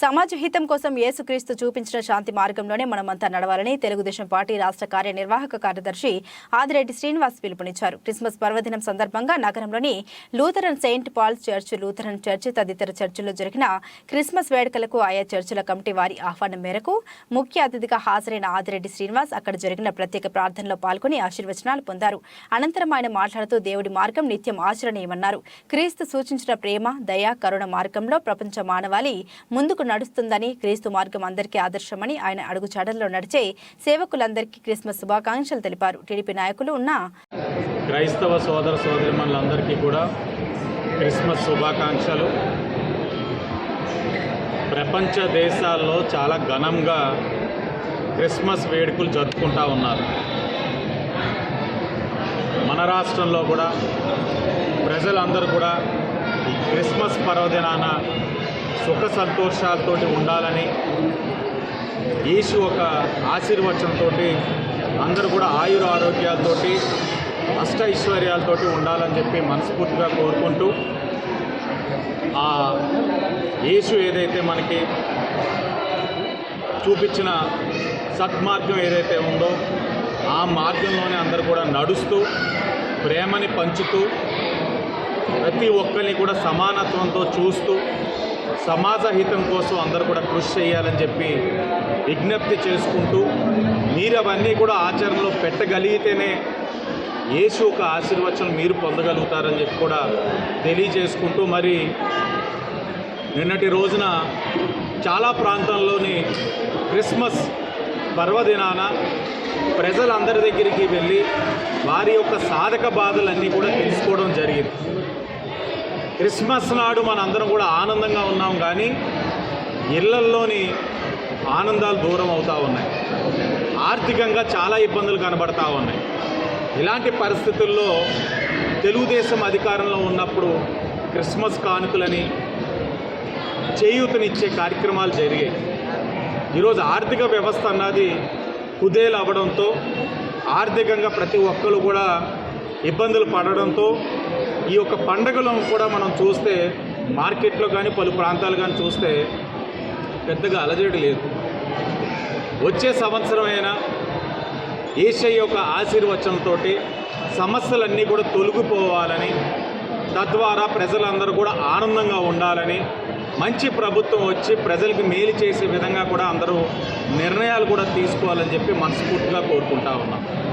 సమాజ హితం కోసం యేసుక్రీస్తు చూపించిన శాంతి మార్గంలోనే మనమంతా నడవాలని తెలుగుదేశం పార్టీ రాష్ట్ర కార్యనిర్వాహక కార్యదర్శి ఆదిరెడ్డి శ్రీనివాస్ పిలుపునిచ్చారు. క్రిస్మస్ పర్వదినం సందర్భంగా నగరంలోని Lutheran saint Paul's church Lutheran church తదితర చర్చిల్లో జరిగిన క్రిస్మస్ వేడుకలకు ఆయా చర్చిల కమిటీ వారి ఆహ్వానం మేరకు ముఖ్య అతిథిగా హాజరైన ఆదిరెడ్డి శ్రీనివాస్ అక్కడ జరిగిన ప్రత్యేక ప్రార్థనలో పాల్గొని ఆశీర్వచనాలు పొందారు. అనంతరం ఆయన మాట్లాడుతూ దేవుడి మార్గం నిత్యం ఆచరణీయమన్నారు. క్రీస్తు సూచించిన ప్రేమ దయ కరుణ మార్గంలో ప్రపంచ మానవాళి ముందుకు నడుస్తుందని క్రీస్తు మార్గం అందరికీ ఆదర్శమని ఆయన అడుగుచాడల్లో నడిచే సేవకులందరికీ క్రిస్మస్ శుభాకాంక్షలు తెలిపారు. టీడీపీ నాయకులు ఉన్న క్రైస్తవ సోదర సోదరిమణులందరికీ కూడా క్రిస్మస్ శుభాకాంక్షలు. ప్రపంచ దేశాల్లో చాలా ఘనంగా క్రిస్మస్ వేడుకలు జరుపుకుంటా ఉన్నారు. మన రాష్ట్రంలో కూడా ప్రజలందరూ కూడా క్రిస్మస్ పర్వదినాన సుఖ సంతోషాలతో ఉండాలని యేసు ఒక ఆశీర్వచనంతో అందరూ కూడా ఆయుర ఆరోగ్యాలతోటి అష్ట ఐశ్వర్యాలతోటి ఉండాలని చెప్పి మనస్ఫూర్తిగా కోరుకుంటూ ఆ యేసు ఏదైతే మనకి చూపించిన సత్మార్గం ఏదైతే ఉందో ఆ మార్గంలోనే అందరూ కూడా నడుస్తూ ప్రేమని పంచుతూ ప్రతి ఒక్కరిని కూడా సమానత్వంతో చూస్తూ సమాజ హితం కోసం అందరూ కూడా కృషి చేయాలని చెప్పి విజ్ఞప్తి చేసుకుంటూ మీరు అవన్నీ కూడా ఆచరణలో పెట్టగలిగితేనే యేసు ఒక ఆశీర్వచనం మీరు పొందగలుగుతారని చెప్పి కూడా తెలియజేసుకుంటూ మరి నిన్నటి రోజున చాలా ప్రాంతాల్లోని క్రిస్మస్ పర్వదినాన ప్రజలందరి దగ్గరికి వెళ్ళి వారి యొక్క సాధక బాధలన్నీ కూడా తెలుసుకోవడం జరిగింది. క్రిస్మస్ నాడు మనందరం కూడా ఆనందంగా ఉన్నాం కానీ ఇళ్ళల్లోని ఆనందాలు దూరం అవుతూ ఉన్నాయి. ఆర్థికంగా చాలా ఇబ్బందులు కనబడతా ఉన్నాయి. ఇలాంటి పరిస్థితుల్లో తెలుగుదేశం అధికారంలో ఉన్నప్పుడు క్రిస్మస్ కానుకలని చేయూతనిచ్చే కార్యక్రమాలు జరిగాయి. ఈరోజు ఆర్థిక వ్యవస్థ అన్నది కుదేలు అవ్వడంతో ఆర్థికంగా ప్రతి ఒక్కరు కూడా ఇబ్బందులు పడడంతో ఈ యొక్క పండుగలను కూడా మనం చూస్తే మార్కెట్లో కానీ పలు ప్రాంతాలు కానీ చూస్తే పెద్దగా అలజడి లేదు. వచ్చే సంవత్సరం అయినా యొక్క ఆశీర్వచనంతో సమస్యలన్నీ కూడా తొలగిపోవాలని తద్వారా ప్రజలందరూ కూడా ఆనందంగా ఉండాలని మంచి ప్రభుత్వం వచ్చి ప్రజలకు మేలు చేసే విధంగా కూడా అందరూ నిర్ణయాలు కూడా తీసుకోవాలని చెప్పి మనస్ఫూర్తిగా కోరుకుంటా ఉన్నాం.